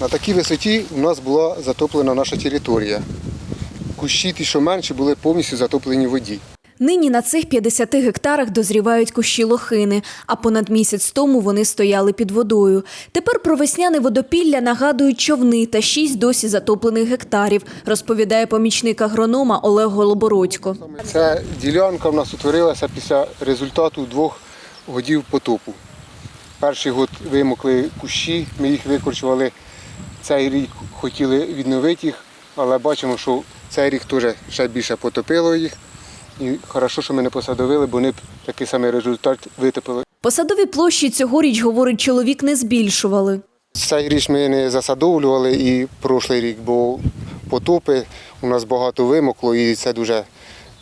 На такій висоті у нас була затоплена наша територія. Кущі ті, що менші, були повністю затоплені в воді. Нині на цих 50 гектарах дозрівають кущі лохини, а понад місяць тому вони стояли під водою. Тепер про весняне водопілля нагадують човни та шість досі затоплених гектарів, розповідає помічник агронома Олег Голобородько. Ця ділянка в нас утворилася після результату двох годів потопу. Перший год вимокли кущі, ми їх викорчували. Цей рік хотіли відновити їх, але бачимо, що цей рік теж ще більше потопило їх. І хорошо, що ми не посадовили, бо вони б такий самий результат витопили. Посадові площі цьогоріч, говорить чоловік, не збільшували. Цей рік ми не засадовлювали і прошлий рік, бо потопи у нас багато вимокло і це дуже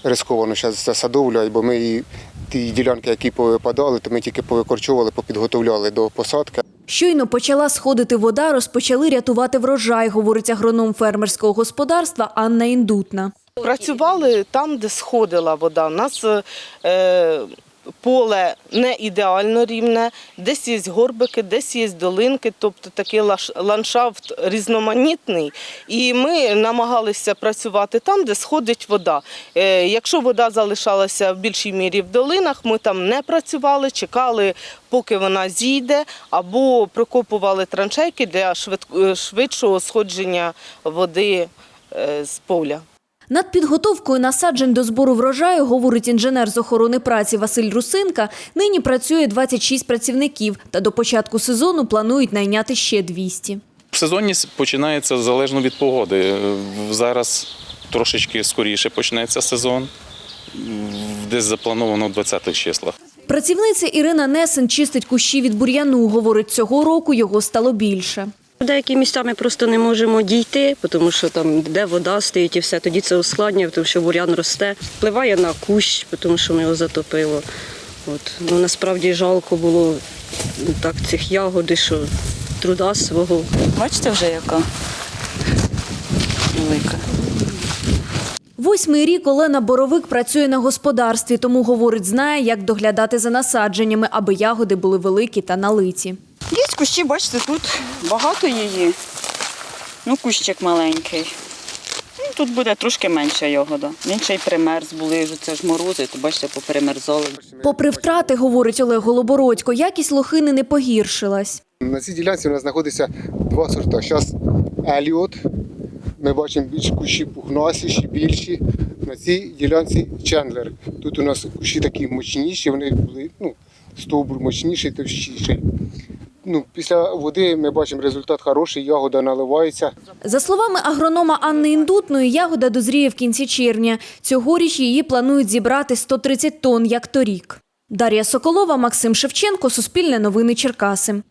ризиковано зараз засадовлювати, бо ми і ті ділянки, які повипадали, то ми тільки повикорчовували, попідготовляли до посадки. Щойно почала сходити вода, розпочали рятувати врожай, говорить агроном фермерського господарства Анна Індутна. Працювали там, де сходила вода. У нас е, поле не ідеально рівне, десь є горбики, десь є долинки, тобто такий ландшафт різноманітний. І ми намагалися працювати там, де сходить вода. Е, якщо вода залишалася в більшій мірі в долинах, ми там не працювали, чекали, поки вона зійде, або прокопували траншейки для е, швидшого сходження води е, з поля. Над підготовкою насаджень до збору врожаю, говорить інженер з охорони праці Василь Русинка, нині працює 26 працівників та до початку сезону планують найняти ще 200. Сезонність починається залежно від погоди. Зараз трошечки скоріше почнеться сезон, десь заплановано в 20-х числах. Працівниця Ірина Несен чистить кущі від бур'яну. Говорить, цього року його стало більше. Деякі місця ми просто не можемо дійти, тому що там де вода стоїть і все, тоді це ускладнює, тому що бур'ян росте. Впливає на кущ, тому що ми його затопило. От. Ну, насправді жалко було так цих ягоди, що труда свого. Бачите вже яка велика. Восьмий рік Олена Боровик працює на господарстві, тому, говорить, знає, як доглядати за насадженнями, аби ягоди були великі та налиті. Є кущі, бачите, тут багато її. Ну, кущик маленький. Ну, Тут буде трошки менша ягода. Він ще й примерз були, це ж морози, то бачите, поперемерзали. Попри втрати, говорить Олег Голобородько, якість лохини не погіршилась. На цій ділянці у нас знаходиться два сорта. Зараз Еліот. Ми бачимо більш кущі пухнасіші, більші. На цій ділянці Чендлер. Тут у нас кущі такі мощніші, вони були ну, стовбур мощніший, товщіший. Ну, після води ми бачимо результат хороший, ягода наливається. За словами агронома Анни Індутної, ягода дозріє в кінці червня. Цьогоріч її планують зібрати 130 тонн, як торік. Дар'я Соколова, Максим Шевченко, Суспільне новини Черкаси.